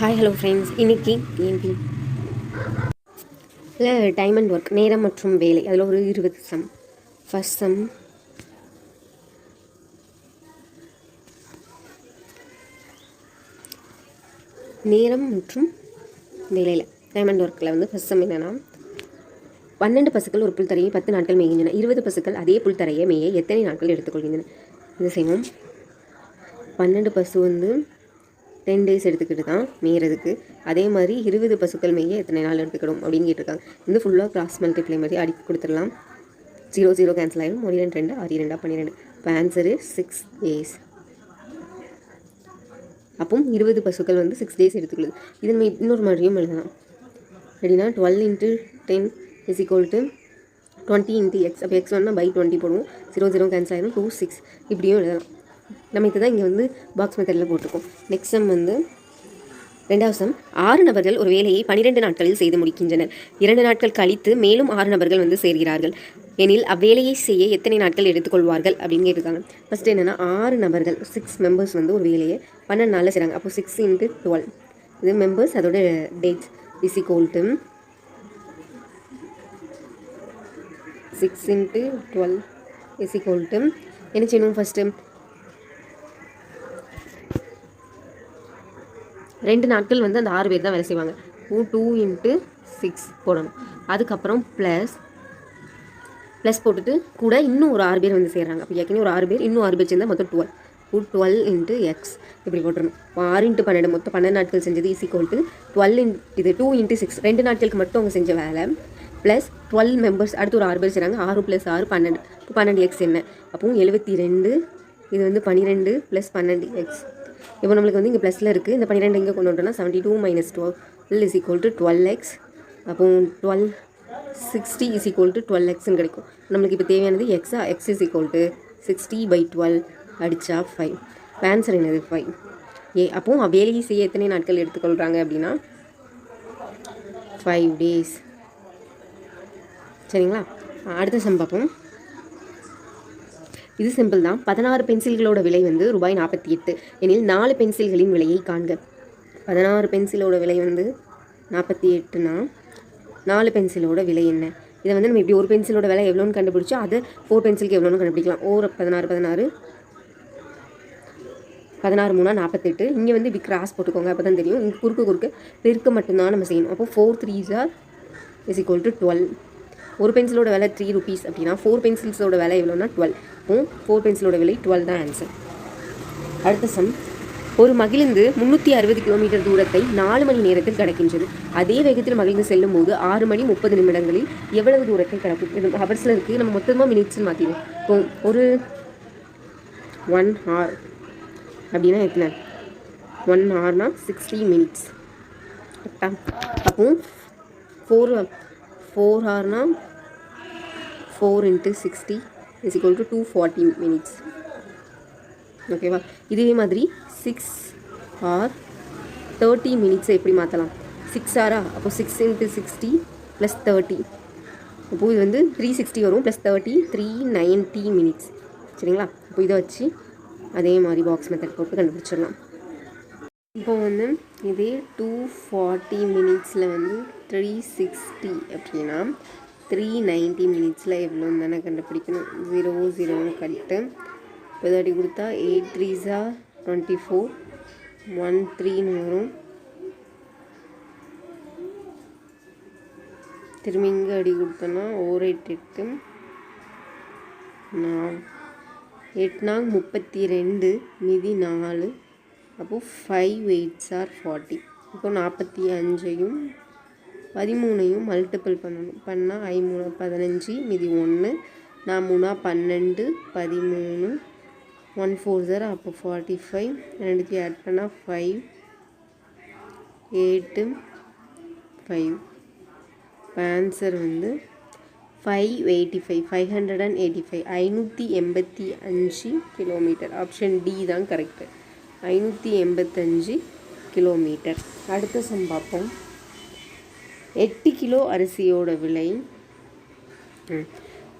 Hi hello friends இன்னைக்கு TNP இல்லை time and work நேரம் மற்றும் வேலை. அதில் ஒரு இருபது சம் ஃபஸ்ட் சம் நேரம் மற்றும் வேலையில். டைமண்ட் ஒர்க்கில் வந்து ஃபஸ்ட் சம் என்னென்னா பன்னெண்டு பசுக்கள் ஒரு புல் தரையை பத்து நாட்கள் மேய்கின்றன. இருபது பசுக்கள் அதே புல் தரையை மேய எத்தனை நாட்கள் எடுத்துக்கொள்கின்றன? இது செய்வோம் பன்னெண்டு பசு வந்து டென் டேஸ் எடுத்துக்கிட்டு தான் மேயறதுக்கு. அதே மாதிரி இருபது பசுக்கள் மேய எத்தனை நாள் எடுத்துக்கிடும் அப்படின்னு கேட்டிருக்காங்க. இந்த ஃபுல்லாக கிராஸ் மல்டிப்ளை மாதிரி அடிக்க கொடுத்துடலாம். ஜீரோ ஜீரோ கேன்சல் ஆகிடும் ஒரு ரெண்டு ரெண்டு ஆறு ரெண்டா பன்னிரெண்டு. இப்போ ஆன்சரு சிக்ஸ் டேஸ் அப்போ இருபது பசுக்கள் வந்து சிக்ஸ் டேஸ் எடுத்துக்கொள்ளுது. இது நம்ம இன்னொரு மாதிரியும் எழுதலாம். எப்படின்னா twelve into ten is equal to twenty into X அப்போ எக்ஸ் ஒன்னா பை டுவெண்ட்டி போடுவோம். ஜீரோ ஜீரோ கேன்சல் ஆகிடும் டூ சிக்ஸ் இப்படியும் எழுதலாம். நம்ம இதை தான் இங்கே வந்து பாக்ஸ் மெத்தடில் போட்டிருக்கோம். நெக்ஸ்ட் சம் வந்து ரெண்டாவது சம் ஆறு நபர்கள் ஒரு வேலையை பன்னிரெண்டு நாட்களில் செய்து முடிக்கின்றனர். இரண்டு நாட்கள் கழித்து மேலும் ஆறு நபர்கள் வந்து சேர்கிறார்கள். எனில் அவ்வேலையை செய்ய எத்தனை நாட்கள் எடுத்துக்கொள்வார்கள் அப்படின்னு கேட்டிருக்காங்க. ஃபஸ்ட்டு என்னென்னா ஆறு நபர்கள் சிக்ஸ் மெம்பர்ஸ் வந்து ஒரு வேலையை பன்னெண்டு நாளில் செய்கிறாங்க அப்போ சிக்ஸ் இன்ட்டு டுவெல் இது மெம்பர்ஸ் அதோட dates is equal to six into twelve is equal to என்ன செய்யணும் ஃபஸ்ட்டு ரெண்டு நாட்கள் வந்து அந்த ஆறு பேர் தான் வேலை செய்வாங்க. டூ டூ இன்ட்டு சிக்ஸ் போடணும். அதுக்கப்புறம் ப்ளஸ் ப்ளஸ் போட்டுட்டு கூட இன்னும் ஒரு ஆறு பேர் வந்து செய்கிறாங்க அப்போ ஏற்கனவே ஒரு ஆறு பேர் இன்னும் ஆறு பேர் சேர்ந்தால் மொத்தம் twelve two twelve into X இப்படி போட்டுருணும் ஆறு இன்ட்டு பன்னெண்டு மொத்தம் பன்னெண்டு நாட்கள் செஞ்சது ஈஸி கோல்ட்டு டுவெல் இன் இது டூ இன்ட்டு சிக்ஸ் ரெண்டு நாட்களுக்கு மட்டும் அவங்க செஞ்ச வேலை. ப்ளஸ் டுவெல் மெம்பர்ஸ் அடுத்து ஒரு ஆறு பேர் செய்கிறாங்க ஆறு ப்ளஸ் ஆறு பன்னெண்டு. இப்போ பன்னெண்டு எக்ஸ் என்ன? அப்போவும் எழுபத்தி ரெண்டு இது வந்து பன்னிரெண்டு ப்ளஸ் பன்னெண்டு எக்ஸ் இப்போ நம்மளுக்கு வந்து இங்கே ப்ளஸில் இருக்குது இந்த பன்னிரெண்டு இங்கே கொண்டு வந்துட்டோம்னா seventy two minus twelve is equal to twelve X அப்போ twelve sixty is equal to twelve எக்ஸ்னு கிடைக்கும். நம்மளுக்கு இப்போ தேவையானது எக்ஸா X is equal to sixty by twelve அடித்தா ஃபைவ் ஆன்சர் என்னது ஃபைவ் ஏ அப்போ வேலையை செய்ய எத்தனை நாட்கள் எடுத்துக்கொள்கிறாங்க அப்படின்னா? ஃபைவ் டேஸ் சரிங்களா? அடுத்த சம் பார்ப்போம். இது சிம்பிள் தான். பதினாறு பென்சில்களோட விலை வந்து ரூபாய் நாற்பத்தி எட்டு. எனில் நாலு பென்சில்களின் விலையை காண்க. பதினாறு பென்சிலோட விலை வந்து நாற்பத்தி எட்டுனா நாலு பென்சிலோட விலை என்ன? இதை வந்து நம்ம இப்படி ஒரு பென்சிலோட விலை எவ்வளோன்னு கண்டுபிடிச்சோ அதை ஃபோர் பென்சிலுக்கு எவ்வளோன்னு கண்டுபிடிக்கலாம். ஒரு பதினாறு பதினாறு பதினாறு மூணா நாற்பத்தெட்டு இங்கே வந்து இப்படி கிராஸ் போட்டுக்கோங்க அப்போ தான் தெரியும். இங்கே குறுக்க குறுக்க பெருக்க மட்டும்தான் நம்ம செய்யணும். அப்போ four three jar is equal to twelve ஒரு பென்சிலோட விலை த்ரீ ருபீஸ் அப்படின்னா ஃபோர் பென்சில்ஸோட விலை எவ்வளோனா டுவெல் இருக்கும் ஃபோர் பென்சிலோட விலை டுவெல் தான் ஆன்சர் அடுத்த சம் ஒரு மகிழ்ந்து முந்நூற்றி அறுபது கிலோமீட்டர் தூரத்தை நாலு மணி நேரத்தில் கடக்கின்றது. அதே வேகத்தில் மகிழ்ந்து செல்லும் போது ஆறு மணி முப்பது நிமிடங்களில் எவ்வளவு தூரத்தை கடக்கும்? இது ஹவர்ஸில் இருக்குது நம்ம மொத்தமாக மினிட்ஸ்னு மாற்றிடுவோம் இப்போ ஒரு ஒன் ஹார் அப்படின்னா எத்தனை? ஒன் ஹார்னா சிக்ஸ்டி மினிட்ஸ் கரெக்டா? அப்போ four four ஹார்னா four into sixty is equal to two forty minutes ஓகேவா இதே மாதிரி சிக்ஸ் ஆர் தேர்ட்டி மினிட்ஸை எப்படி மாற்றலாம் சிக்ஸ் ஆரா அப்போ six into sixty plus thirty அப்போது இது வந்து த்ரீ சிக்ஸ்டி வரும் plus thirty three ninety minutes சரிங்களா? அப்போ இதை வச்சு அதே மாதிரி பாக்ஸ் மெத்தட் போட்டு கண்டுபிடிச்சிடலாம். இப்போ வந்து இதே டூ ஃபார்ட்டி மினிட்ஸில் வந்து த்ரீ சிக்ஸ்டி அப்படின்னா த்ரீ நைன்ட்டி மினிட்ஸில் எவ்வளோன்னு தானே கண்டுபிடிக்கணும். ஜீரோ ஜீரோன்னு கட்டு இப்போ கொடுத்தா எயிட் த்ரீஸா டுவெண்ட்டி ஃபோர் ஒன் த்ரீன்னு வரும். திரும்பி இங்கே அடி கொடுத்தோன்னா ஓர் எட் எட்டு. நான் எட்னா முப்பத்தி ரெண்டு மீதி நாலு. அப்போது ஃபைவ் எயிட்ஸ் ஆர் ஃபார்ட்டி இப்போது நாற்பத்தி அஞ்சையும் பதிமூணையும் மல்டிபிள் பண்ணணும். பண்ணால் ஐ மூணு பதினஞ்சு மீதி ஒன்று. நான் மூணா பன்னெண்டு பதிமூணு. ஒன் ஃபோர் ஜார் அப்போ ஃபார்ட்டி ஃபைவ் ரெண்டுத்தையும் ஆட் பண்ணால் ஃபைவ் எயிட்டு ஃபைவ் ஆன்சர் வந்து five eighty five five hundred and eighty five ஐநூற்றி எண்பத்தி அஞ்சு கிலோமீட்டர் ஆப்ஷன் டி தான் கரெக்டு ஐநூற்றி எண்பத்தஞ்சு கிலோமீட்டர் அடுத்த சம் பார்ப்போம். எட்டு கிலோ அரிசியோட விலை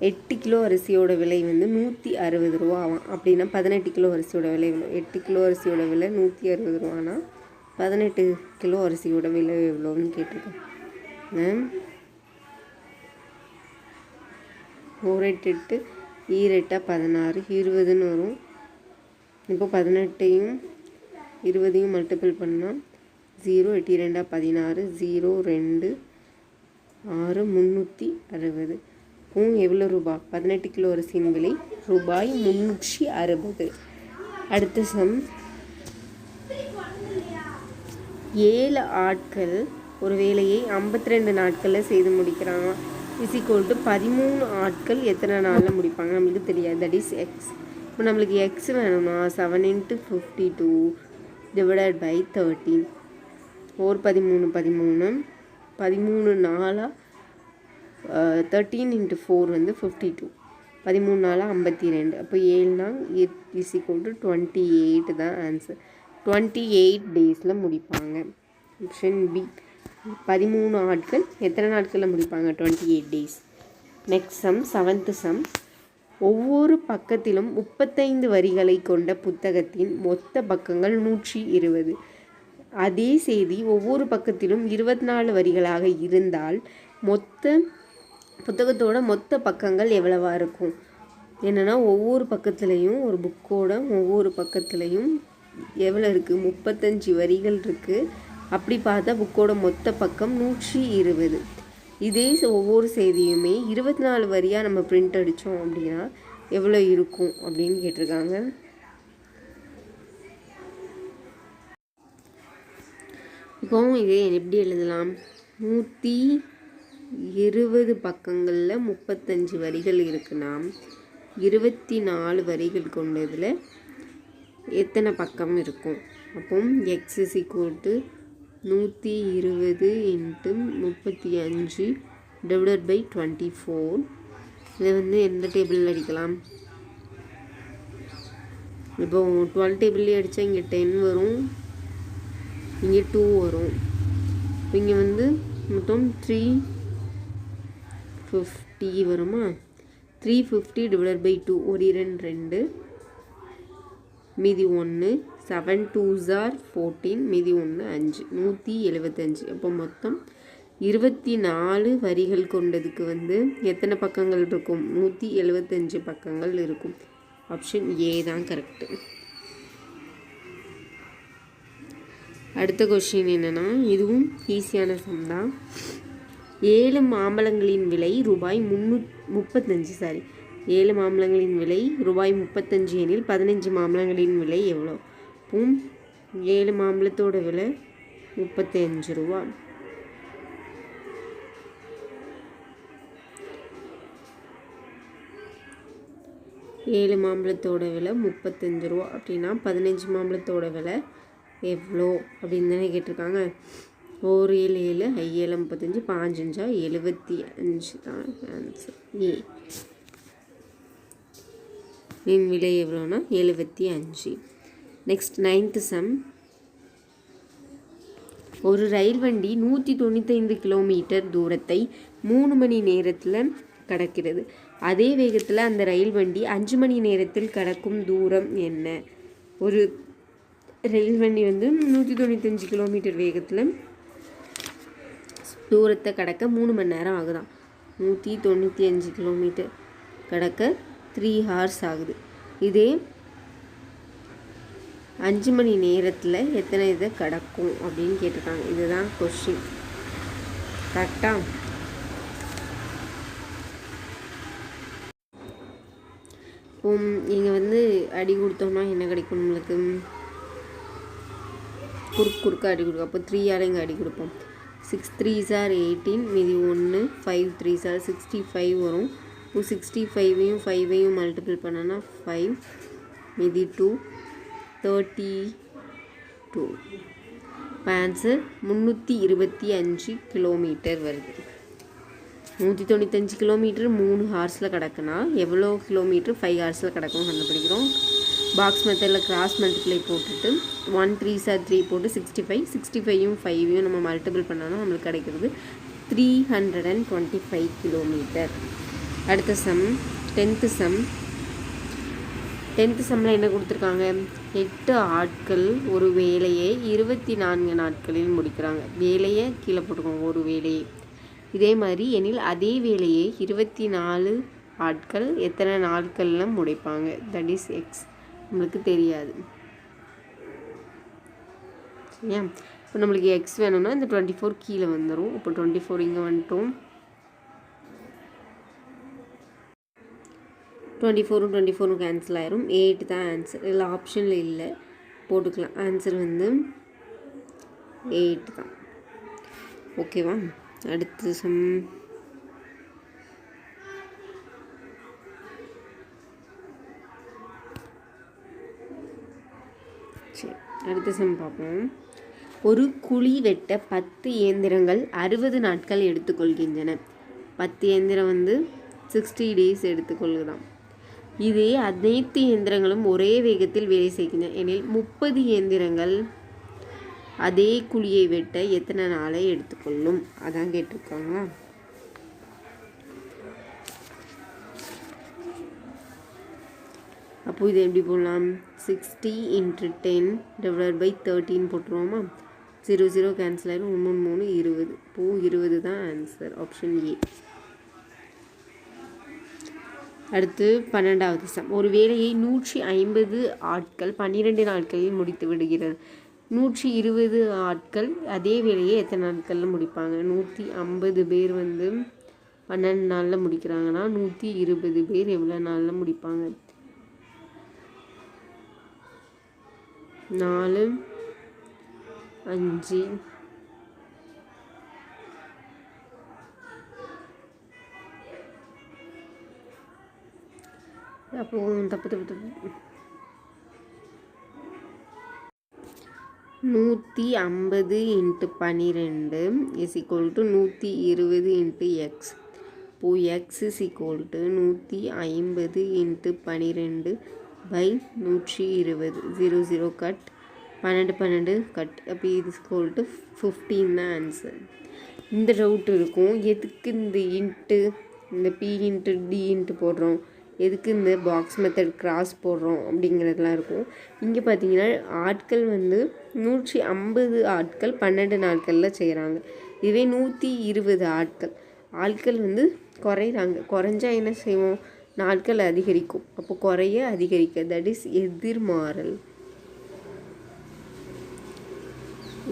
எட்டு கிலோ அரிசியோட விலை வந்து நூற்றி அறுபது ரூபா ஆகும் அப்படின்னா பதினெட்டு கிலோ அரிசியோட விலை எவ்வளோ? எட்டு கிலோ அரிசியோட விலை நூற்றி அறுபது ரூபானா? பதினெட்டு கிலோ அரிசியோட விலை எவ்வளோன்னு கேட்டிருக்கேன். ஒரு எட்டு எட்டு ஈரெட்டா பதினாறு இருபதுன்னு வரும். இப்போ பதினெட்டையும் இருபதையும் மல்டிபிள் பண்ணால் ஜீரோ எட்டு ரெண்டா பதினாறு ஜீரோ ரெண்டு ஆறு முந்நூற்றி அறுபது. பூங் எவ்வளோ ரூபா? பதினெட்டு கிலோ அரிசியின் விலை ரூபாய் முந்நூற்றி அறுபது. அடுத்த சம் ஏழு ஆட்கள் ஒரு வேலையை ஐம்பத்தி ரெண்டு நாட்களில் செய்து முடிக்கிறாங்க. இஸ் ஈக்குவல் டு பதிமூணு ஆட்கள் எத்தனை நாளில் முடிப்பாங்க? நம்மளுக்கு தெரியாது. தட் இஸ் எக்ஸ் இப்போ நம்மளுக்கு எக்ஸ் வேணும்னா seven into fifty two divided by thirteen four பதிமூணு பதிமூணு. பதிமூணு நாளாக தேர்ட்டீன் இன்ட்டு ஃபோர் வந்து ஃபிஃப்டி டூ பதிமூணு நாளாக ஐம்பத்தி ரெண்டு. அப்போ ஏழுனா is equal to twenty eight தான் ஆன்சர் டுவெண்ட்டி எயிட் டேஸில் முடிப்பாங்க. ஆப்ஷன் பி பதிமூணு ஆட்கள் எத்தனை நாட்களில் முடிப்பாங்க? Twenty eight days next sum seventh sum ஒவ்வொரு பக்கத்திலும் முப்பத்தைந்து வரிகளை கொண்ட புத்தகத்தின் மொத்த பக்கங்கள் நூற்றி இருபது. அதே செய்தி ஒவ்வொரு பக்கத்திலும் இருபத்தி நாலு வரிகளாக இருந்தால் மொத்த புத்தகத்தோட மொத்த பக்கங்கள் எவ்வளவா இருக்கும்? என்னென்னா ஒவ்வொரு பக்கத்துலேயும் ஒரு புக்கோட ஒவ்வொரு பக்கத்துலேயும் எவ்வளோ இருக்குது முப்பத்தஞ்சு வரிகள் இருக்குது அப்படி பார்த்தா புக்கோட மொத்த பக்கம் நூற்றி இருபது. இதே ஒவ்வொரு செய்தியுமே இருபத்தி நாலு வரியாக நம்ம பிரிண்ட் அடித்தோம் அப்படின்னா எவ்வளோ இருக்கும் அப்படின்னு கேட்டிருக்காங்க. இப்போவும் இதை எப்படி எழுதலாம்? நூற்றி இருபது பக்கங்களில் முப்பத்தஞ்சு வரிகள் இருக்குன்னா இருபத்தி நாலு வரிகள் கொண்டதில் எத்தனை பக்கம் இருக்கும்? அப்போ எக்ஸசி இஸ் ஈக்குவல் டு நூற்றி இருபது இன்ட்டு முப்பத்தி அஞ்சு டிவைடட் பை டுவெண்ட்டி ஃபோர் இதை வந்து எந்த டேபிளில் அடிக்கலாம்? இப்போ டுவெல் டேபிள்லேயே அடித்தா இங்கே டென் வரும். இங்கே டூ வரும். இங்கே வந்து மொத்தம் த்ரீ ஃபிஃப்டி வருமா? Three fifty divided by two ஒரு இரண்டு ரெண்டு. மீதி ஒன்று செவன் டூ ஜார் ஃபோர்டீன் மீதி ஒன்று அஞ்சு. நூற்றி எழுபத்தஞ்சு அப்போ மொத்தம் இருபத்தி நாலு வரிகள் கொண்டதுக்கு வந்து எத்தனை பக்கங்கள் இருக்கும்? நூற்றி எழுபத்தஞ்சு பக்கங்கள் இருக்கும். ஆப்ஷன் ஏ தான் கரெக்டு அடுத்த கொஷின் என்னென்னா இதுவும் ஈஸியான சம் தான். ஏழு மாம்பழங்களின் விலை ரூபாய் முன்னூ முப்பத்தஞ்சு சாரி ஏழு மாம்பழங்களின் விலை ரூபாய் முப்பத்தஞ்சு எனில் பதினஞ்சு மாம்பழங்களின் விலை எவ்வளோ? பூம் ஏழு மாம்பழத்தோட விலை முப்பத்தஞ்சு ரூபா. ஏழு மாம்பழத்தோட விலை முப்பத்தஞ்சு ரூபா. அப்படின்னா பதினஞ்சு மாம்பழத்தோட விலை எவ்வளோ அப்படின்னு தானே கேட்டிருக்காங்க. ஒரு ஏழு ஏழு ஐஏழு முப்பத்தஞ்சு பாஞ்சஞ்சா எழுபத்தி அஞ்சு தான் ஆன்சர் ஏ. மீன் விலை எவ்வளோனா எழுபத்தி அஞ்சு. நெக்ஸ்ட் நைன்த்து சம் ஒரு ரயில் வண்டி நூற்றி தொண்ணூத்தைந்து கிலோமீட்டர் தூரத்தை மூணு மணி நேரத்தில் கடக்கிறது. அதே வேகத்தில் அந்த ரயில் வண்டி அஞ்சு மணி நேரத்தில் கடக்கும் தூரம் என்ன? ஒரு ரயில் வண்டி வந்து நூற்றி தொண்ணூத்தஞ்சு கிலோமீட்டர் வேகத்தில் தூரத்தை கடக்க மூணு மணி நேரம் ஆகுதான் நூற்றி தொண்ணூற்றி அஞ்சு கிலோமீட்டர் கடக்க த்ரீ ஹார்ஸ் ஆகுது. இதே அஞ்சு மணி நேரத்தில் எத்தனை இதை கடக்கும் அப்படின்னு கேட்டிருக்காங்க. இதுதான் கொஷின் கரெக்டாக இப்போ நீங்கள் வந்து அடி கொடுத்தோம்னா என்ன கிடைக்கும் நம்மளுக்கு குறுக்கு குறுக்க அடி கொடுக்கும் அப்போ த்ரீயால் இங்கே அடி கொடுப்போம். சிக்ஸ் த்ரீ சார் எயிட்டீன் மீதி ஒன்று five three are sixty five வரும் இப்போ சிக்ஸ்டி ஃபைவையும் ஃபைவையும் மல்டிபிள் பண்ணனா ஃபைவ் மீதி டூ தேர்ட்டி டூ இப்போ ஆன்சர் முந்நூற்றி இருபத்தி அஞ்சு கிலோமீட்டர் வருது. நூற்றி தொண்ணூத்தஞ்சு கிலோமீட்டர் மூணு ஹார்ஸில் கிடக்குன்னா எவ்வளோ கிலோமீட்டர் ஃபைவ் ஹார்ஸில் கிடக்கும் கண்டுபிடிக்கிறோம் பாக்ஸ் மெத்தடில் கிராஸ் மல்டிப்ளை போட்டுட்டு ஒன் த்ரீ சார் த்ரீ போட்டு சிக்ஸ்டி ஃபைவ் சிக்ஸ்டி ஃபைவும் ஃபைவையும் நம்ம மல்டிபிள் பண்ணோன்னா நம்மளுக்கு கிடைக்கிறது three hundred and twenty five kilometre அடுத்த சம் டென்த்து சம் டென்த்து சம்மில் என்ன கொடுத்துருக்காங்க? எட்டு ஆட்கள் ஒரு வேலையை இருபத்தி நான்கு நாட்களில் முடிக்கிறாங்க. வேலையை கீழே போட்டுக்கோங்க ஒரு வேலையை. இதே மாதிரி எனில் அதே வேலையை இருபத்தி நாலு ஆட்கள் எத்தனை நாட்கள்லாம் முடிப்பாங்க தட் இஸ் எக்ஸ் நம்மளுக்கு தெரியாது. சரியா? இப்போ நம்மளுக்கு எக்ஸ் வேணும்னா இந்த டுவெண்ட்டி ஃபோர் கீழே வந்துடும் இப்போ டுவெண்ட்டி ஃபோர் இங்கே வந்துட்டோம். டுவெண்ட்டி ஃபோரும் டுவெண்ட்டி ஃபோரும் கேன்சல் ஆயிரும். எயிட் தான் ஆன்சர் இல்லை ஆப்ஷனில் இல்லை. போட்டுக்கலாம். ஆன்சர் வந்து எயிட் தான். ஓகேவா அடுத்து சம். சரி அடுத்த சம் பார்ப்போம். ஒரு குழி வெட்ட பத்து இயந்திரங்கள் அறுபது நாட்கள் எடுத்துக்கொள்கின்றன. பத்து இயந்திரம் வந்து சிக்ஸ்டி டேஸ் எடுத்துக்கொள்ளுதான் இதே அனைத்து இயந்திரங்களும் ஒரே வேகத்தில் வேலை செய்கின்றன. எனில் முப்பது இயந்திரங்கள் அதே குழியை வெட்ட எத்தனை நாளை எடுத்துக்கொள்ளும்? அதான் கேட்டிருக்காங்க. அப்போ இது எப்படி போடலாம்? Sixty into ten divide by thirteen போட்டுருவோமா? Zero zero cancel ஆயிரும். மூணு மூணு இருபது. பூ இருபது தான் ஆன்சர் ஆப்ஷன் ஏ அடுத்து பன்னெண்டாவது சம். ஒரு வேலையை நூற்றி ஐம்பது ஆட்கள் பன்னிரெண்டு நாட்களில் முடித்து விடுகிறது. நூற்றி இருபது ஆட்கள் அதே வேலையை எத்தனை நாட்களில் முடிப்பாங்க? நூற்றி ஐம்பது பேர் வந்து பன்னெண்டு நாளில் முடிக்கிறாங்கன்னா நூற்றி இருபது பேர் எவ்வளோ நாளில் முடிப்பாங்க? நாலு அஞ்சு அப்போ தப்பு தப்பு தப்பு. நூற்றி ஐம்பது இன்ட்டு பன்னிரெண்டு இஸ் ஈக்குவல் டு நூற்றி இருபது இன்ட்டு எக்ஸ் இப்போ எக்ஸ் இஸ் ஈக்குவல் டு நூற்றி ஐம்பது இன்ட்டு பன்னிரெண்டு பை நூற்றி இருபது. ஜீரோ ஜீரோ கட் பன்னெண்டு பன்னெண்டு கட் அப்போ இது ஈக்குவல் டு ஃபிஃப்டீன் தான் ஆன்சர் இந்த டவுட் இருக்கும். எதுக்கு இந்த இன்ட்டு இந்த பி இன்ட்டு டி இன்ட்டு போடுறோம்? எதுக்கு இந்த பாக்ஸ் மெத்தட் கிராஸ் போடுறோம்? அப்படிங்கிறதுலாம் இருக்கும். இங்கே பார்த்தீங்கன்னா ஆட்கள் வந்து நூற்றி ஐம்பது ஆட்கள் பன்னெண்டு நாட்களில் செய்கிறாங்க இதுவே நூற்றி இருபது ஆட்கள். ஆட்கள் வந்து குறையிறாங்க குறைஞ்சா என்ன செய்வோம்? நாட்கள் அதிகரிக்கும். அப்போ குறைய அதிகரிக்க தட் இஸ் எதிர்மாறல்.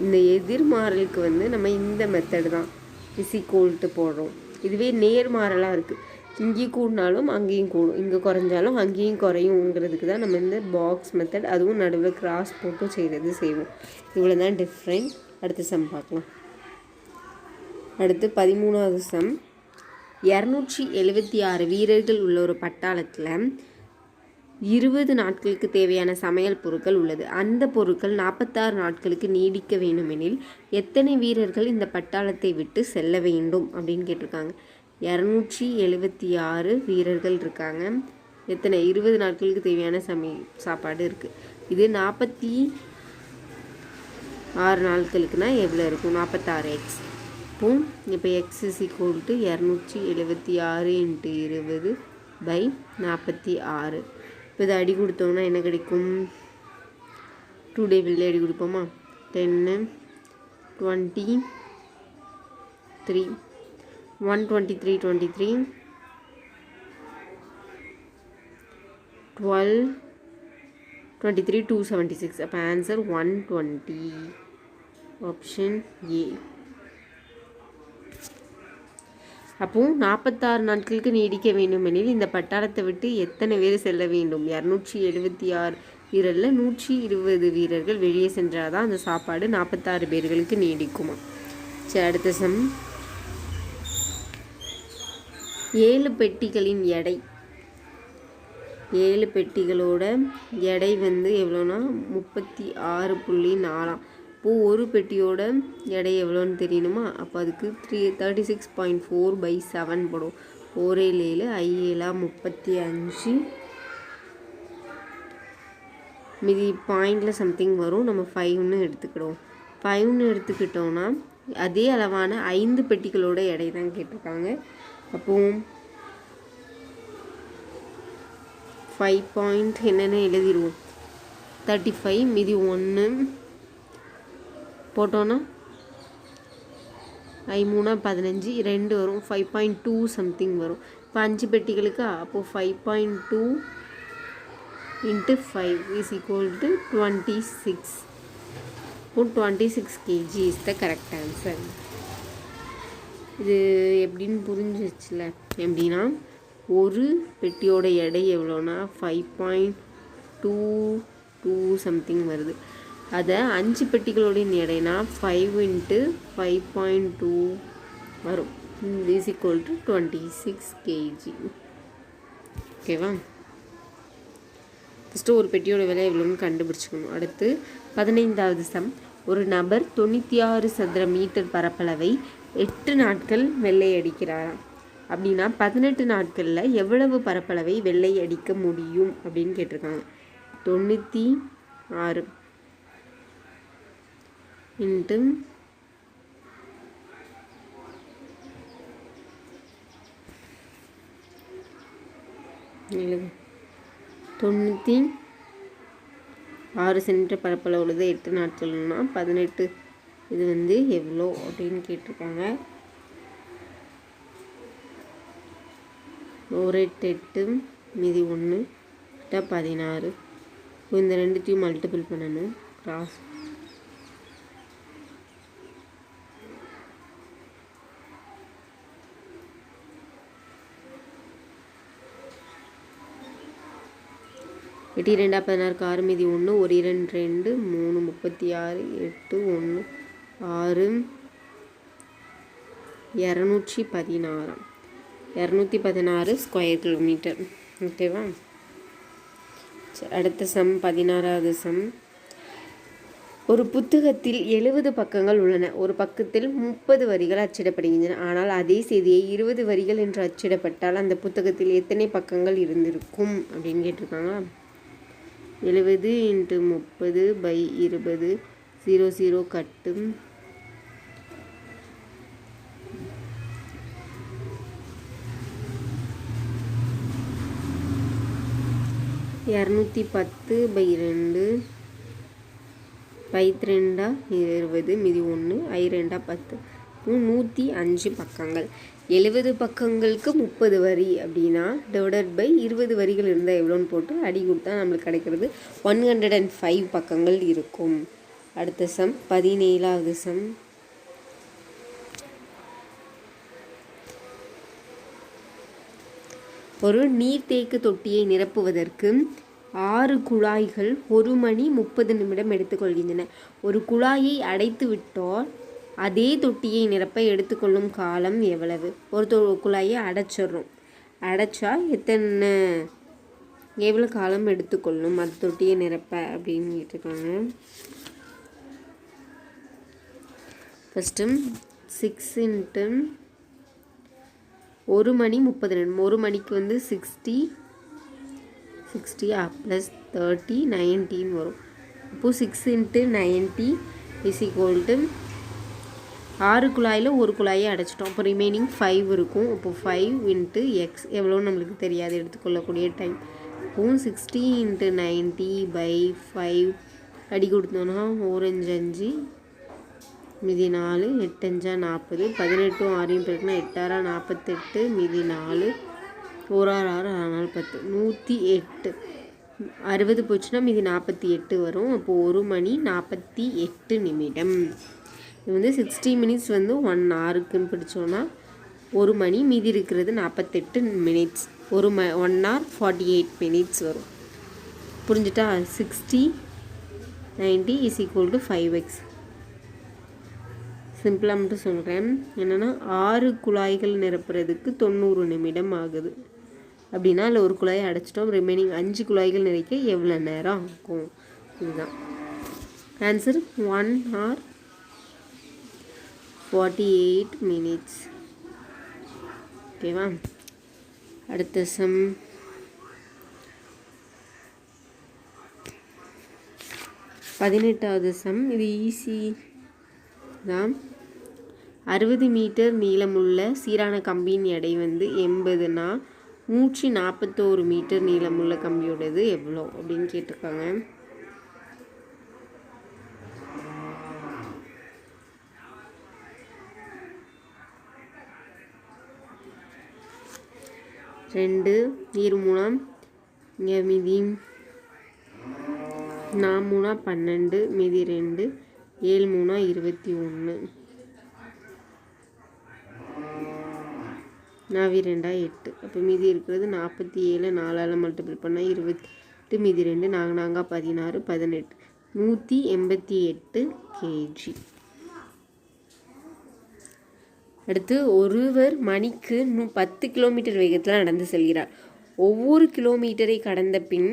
இந்த எதிர்மாறலுக்கு வந்து நம்ம இந்த மெத்தடு தான். இசிக்கோல்ட்டு போடுறோம். இதுவே நேர்மாறலாக இருக்குது இங்கேயும் கூடினாலும் அங்கேயும் கூடும் இங்கே குறைஞ்சாலும் அங்கேயும் குறையுங்கிறதுக்கு தான் நம்ம இந்த பாக்ஸ் மெத்தட் அதுவும் நடுவில் கிராஸ் போட்டு செய்கிறது செய்வோம். இவ்வளோ தான் டிஃப்ரெண்ட் அடுத்த சம் பார்க்கலாம். அடுத்து பதிமூணாவது சம் இரநூற்றி எழுபத்தி ஆறு வீரர்கள் உள்ள ஒரு பட்டாளத்தில் இருபது நாட்களுக்கு தேவையான சமையல் பொருட்கள் உள்ளது. அந்த பொருட்கள் நாற்பத்தாறு நாட்களுக்கு நீடிக்க வேண்டுமெனில் எத்தனை வீரர்கள் இந்த பட்டாளத்தை விட்டு செல்ல வேண்டும் அப்படின்னு கேட்டிருக்காங்க. இரநூற்றி எழுபத்தி ஆறு வீரர்கள் இருக்காங்க. எத்தனை? இருபது நாட்களுக்கு தேவையான சமை சாப்பாடு இருக்குது இது நாற்பத்தி ஆறு நாட்களுக்குனா எவ்வளோ இருக்கும்? நாற்பத்தாறு எக்ஸ் இப்போ இப்போ எக்ஸ் இஸ் ஈக்குவல் டு இரநூற்றி எழுபத்தி ஆறு இன்ட்டு இருபது பை நாற்பத்தி ஆறு. இப்போ இதை அடி கொடுத்தோம்னா என்ன கிடைக்கும்? டூ டே டேபிளில் அடி கொடுப்போமா? டென்னு twenty three one twenty three twenty three twelve twenty three two seventy six அப்போ answer one twenty option A அப்போது நாற்பத்தாறு நாட்களுக்கு நீடிக்க வேண்டுமெனில் இந்த பட்டாளத்தை விட்டு எத்தனை பேர் செல்ல வேண்டும்? இரநூற்றி எழுபத்தி ஆறு வீரரில் நூற்றி இருபது வீரர்கள் வெளியே சென்றால் தான் அந்த சாப்பாடு நாற்பத்தாறு பேர்களுக்கு நீடிக்குமா? சரி அடுத்த சம் ஏழு பெட்டிகளின் எடை. ஏழு பெட்டிகளோட எடை வந்து எவ்வளோனா முப்பத்தி ஆறு புள்ளி நாலாம். இப்போது ஒரு பெட்டியோட எடை எவ்வளோன்னு தெரியணுமா? அப்போ அதுக்கு three thirty six point four by seven போடும். ஃபோர் ஏழு ஏழு ஐ ஏழா முப்பத்தி அஞ்சு மீதி பாயிண்டில் சம்திங் வரும். நம்ம ஃபைவ்னு எடுத்துக்கிடுவோம். ஃபைவ்னு எடுத்துக்கிட்டோன்னா அதே அளவான ஐந்து பெட்டிகளோட எடை தான் கேட்டிருக்காங்க. அப்போது ஃபைவ் பாயிண்ட் என்னென்ன எழுதிடுவோம் தேர்ட்டி ஃபைவ் மீதி ஒன்று போட்டோன்னா ஐ மூணா பதினஞ்சு ரெண்டு வரும் ஃபைவ் பாயிண்ட் டூ சம்திங் வரும். இப்போ அஞ்சு பெட்டிகளுக்கு? அப்போது five point two into five is equal to twenty six இப்போ twenty six KG is the correct answer இது எப்படின்னு புரிஞ்சிச்சுல எப்படின்னா ஒரு பெட்டியோட எடை எவ்வளோனா five point two two something வருது. அதை அஞ்சு பெட்டிகளோட எடைனா five into five point two வரும். Is equal to twenty six KG ஓகேவா ஃபஸ்ட்டு ஒரு பெட்டியோட விலை எவ்வளோன்னு கண்டுபிடிச்சிக்கணும். அடுத்து பதினைந்தாவது சம். ஒரு நபர் தொண்ணூற்றி ஆறு சதுர மீட்டர் பரப்பளவை எட்டு நாட்கள் வெள்ளை அடிக்கிறாராம். அப்படின்னா பதினெட்டு நாட்களில் எவ்வளவு பரப்பளவை வெள்ளை அடிக்க முடியும் அப்படின்னு கேட்டிருக்காங்க. தொண்ணூற்றி ஆறு இன்ட்டு எழுது தொண்ணூற்றி ஆறு சென்டிமீட்டர் பரப்பளவு உள்ளது எட்டு நாட்கள்னா பதினெட்டு இது வந்து எவ்வளோ அப்படின்னு கேட்டிருக்காங்க. ஒரு எட்டு எட்டு மீதி ஒன்று கிட்ட பதினாறு. இப்போ இந்த ரெண்டுத்தையும் மல்டிபிள் பண்ணணும். கிராஸ் எட்டு இரண்டா பதினாறுக்கு ஆறு மீதி ஒன்று ஒரு இரண்டு ரெண்டு மூணு முப்பத்தி ஆறு எட்டு ஒன்று ஆறு. இரநூற்றி பதினாறாம் இரநூத்தி பதினாறு ஸ்கொயர் கிலோமீட்டர் ஓகேவா அடுத்த சம் பதினாறாவது சம் ஒரு புத்தகத்தில் எழுபது பக்கங்கள் உள்ளன. ஒரு பக்கத்தில் முப்பது வரிகள் அச்சிடப்படுகின்றன. ஆனால் அதே செய்தியை இருபது வரிகள் என்று அச்சிடப்பட்டால் அந்த புத்தகத்தில் எத்தனை பக்கங்கள் இருந்திருக்கும் அப்படின்னு கேட்டிருக்காங்க எழுபது இன்ட்டு முப்பது பை இருபது ஜீரோ ஜீரோ கட்டு இரநூத்தி பத்து பை ரெண்டு பை ரெண்டா இருபது மீதி ஒன்று ஐ ரெண்டா பத்து. நூற்றி அஞ்சு பக்கங்கள். எழுபது பக்கங்களுக்கு முப்பது வரி அப்படின்னா டிவைடட் பை இருபது வரிகள் இருந்தால் எவ்வளோன்னு போட்டு அடி கொடுத்தா நம்மளுக்கு கிடைக்கிறது ஒன் ஹண்ட்ரட் அண்ட் ஃபைவ் பக்கங்கள் இருக்கும். அடுத்த சம் பதினேழாவது சம் ஒரு நீர்த்தேக்கு தொட்டியை நிரப்புவதற்கு ஆறு குழாய்கள் ஒரு மணி முப்பது நிமிடம் எடுத்துக்கொள்கின்றன. ஒரு குழாயை அடைத்து விட்டால் அதே தொட்டியை நிரப்ப எடுத்துக்கொள்ளும் காலம் எவ்வளவு? ஒரு தொ குழாயை அடைச்சிடுறோம். அடைச்சா எத்தனை எவ்வளோ காலம் எடுத்துக்கொள்ளும் அந்த தொட்டியை நிரப்ப அப்படின்னு கேட்டிருக்காங்க. ஃபஸ்ட்டு சிக்ஸ் இன்ட்டு ஒரு மணி முப்பது நிமிடம். ஒரு மணிக்கு வந்து சிக்ஸ்டி சிக்ஸ்டி ப்ளஸ் தேர்ட்டி நைன்டின்னு வரும். அப்போது six into ninety is equal to ஆறு குழாயில் ஒரு குழாயை அடைச்சிட்டோம். அப்போ ரிமைனிங் ஃபைவ் இருக்கும். அப்போ ஃபைவ் இன்ட்டு எக்ஸ் எவ்வளோன்னு நம்மளுக்கு தெரியாது. எடுத்துக்கொள்ளக்கூடிய டைம் அப்போவும் sixty into ninety by five அடி கொடுத்தோன்னா ஓரஞ்சு அஞ்சு மீதி நாலு எட்டஞ்சா நாற்பது பதினெட்டும் ஆறையும் பெருக்குனா எட்டாறா நாற்பத்தெட்டு மீதி நாலு ஓராறு ஆறு ஆறு நாலு பத்து. நூற்றி எட்டு. அறுபது போச்சுன்னா மீதி நாற்பத்தி எட்டு வரும். அப்போது ஒரு மணி நாற்பத்தி எட்டு நிமிடம். இது வந்து சிக்ஸ்டி மினிட்ஸ் வந்து ஒன் ஹவருக்குன்னு பிடிச்சோன்னா ஒரு மணி மீதி இருக்கிறது நாற்பத்தெட்டு மினிட்ஸ் ஒரு ம one hour forty eight minutes வரும். புரிஞ்சுட்டா? Sixty ninety is equal to five X சிம்பிளாக மட்டும் சொல்கிறேன். என்னென்னா ஆறு குழாய்கள் நிரப்புறதுக்கு தொண்ணூறு நிமிடம் ஆகுது. அப்படின்னா அதில் ஒரு குழாயை அடைச்சிட்டோம். ரிமைனிங் அஞ்சு குழாய்கள் நிறைக்க எவ்வளோ நேரம் ஆகும்? இதுதான். Answer one hour forty eight minutes ஓகேவா? அடுத்த சம் பதினெட்டாவது சம் இது ஈஸி தான் அறுபது மீட்டர் நீளமுள்ள சீரான கம்பியின் எடை வந்து எண்பதுனா நூற்றி நாற்பத்தோரு மீட்டர் நீளமுள்ள கம்பியோடது எவ்வளோ அப்படின்னு கேட்டிருக்காங்க. ரெண்டு நீர் மூணாம் இங்கே மிதி. நான் மூணா பன்னெண்டு மீதி ரெண்டு. ஏழு மூணா இருபத்தி ஒன்று நாவி ரெண்டா எட்டு. அப்போ மீதி இருக்கிறது நாற்பத்தி ஏழு நாலால் மல்டிபிள் பண்ணால் இருபத்தெட்டு மீதி ரெண்டு நாங்க நாங்கா பதினாறு பதினெட்டு. நூற்றி எண்பத்தி எட்டு கேஜி அடுத்து ஒருவர் மணிக்கு நூ பத்து கிலோமீட்டர் வேகத்தில் நடந்து செல்கிறார். ஒவ்வொரு கிலோமீட்டரை கடந்த பின்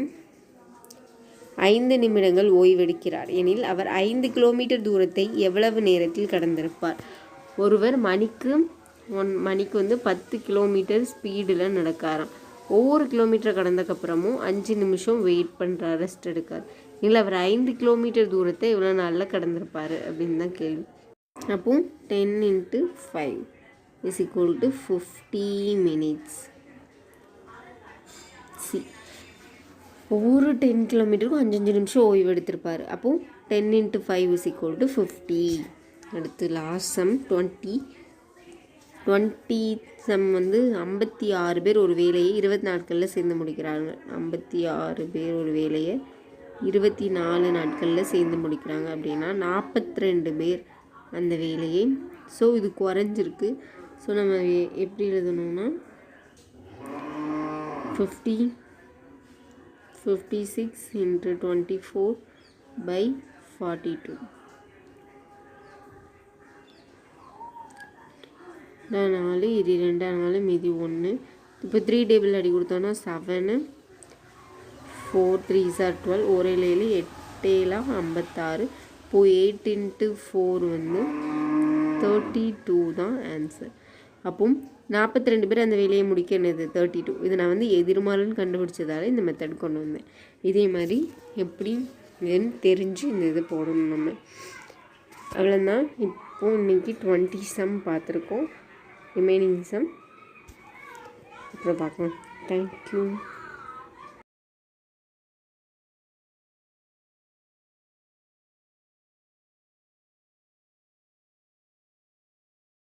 ஐந்து நிமிடங்கள் ஓய்வெடுக்கிறார். எனில் அவர் ஐந்து கிலோமீட்டர் தூரத்தை எவ்வளவு நேரத்தில் கடந்திருப்பார்? ஒருவர் மணிக்கு ஒன் மணிக்கு வந்து பத்து கிலோமீட்டர் ஸ்பீடில் நடக்காராம். ஒவ்வொரு கிலோமீட்டர் கடந்தக்கப்புறமும் அஞ்சு நிமிஷம் வெயிட் பண்ணுறார் ரெஸ்ட் எடுக்கார். இல்லை அவர் ஐந்து கிலோமீட்டர் தூரத்தை எவ்வளோ நாளில் கடந்திருப்பார் அப்படின்னு தான் கேள்வி. அப்போ ten into five is equal to fifty minutes C ஒவ்வொரு டென் கிலோமீட்டருக்கும் அஞ்சஞ்சு நிமிஷம் ஓய்வு எடுத்திருப்பார். அப்போது ten into five is equal to fifty அடுத்து last sum twenty twenty sum வந்து ஐம்பத்தி ஆறு பேர் ஒரு வேலையை இருபத்தி நாட்களில் சேர்ந்து முடிக்கிறாங்க. ஐம்பத்தி ஆறு பேர் ஒரு வேலையை இருபத்தி நாலு நாட்களில் சேர்ந்து முடிக்கிறாங்க அப்படின்னா நாற்பத்தி ரெண்டு பேர் அந்த வேலையை. ஸோ இது குறைஞ்சிருக்கு. ஸோ நம்ம எப்படி எழுதணும்னா fifty fifty six into twenty four by forty two நாலு இது ரெண்டா நாலு மீதி ஒன்று. இப்போ த்ரீ டேபிள் அடி கொடுத்தோன்னா seven four three sir twelve ஒரே ஏழு எட்டேலாம் ஐம்பத்தாறு. இப்போது எயிட் இன்ட்டு ஃபோர் வந்து தேர்ட்டி டூ தான் ஆன்சர் அப்போ நாற்பத்தி ரெண்டு பேர் அந்த வேலையை முடிக்க என்னது தேர்ட்டி டூ இது நான் வந்து எதிர்மாறல்னு கண்டுபிடிச்சதால இந்த மெத்தட் கொண்டு வந்தேன். இதே மாதிரி எப்படி இதுன்னு தெரிஞ்சு இந்த இதை போடணும் நம்ம. அவ்வளோதான் இப்போது இன்னைக்கு டுவெண்ட்டி சம் பார்த்துருக்கோம். ரிமைனிங் சம் அப்புறம் பார்க்கலாம். Thank you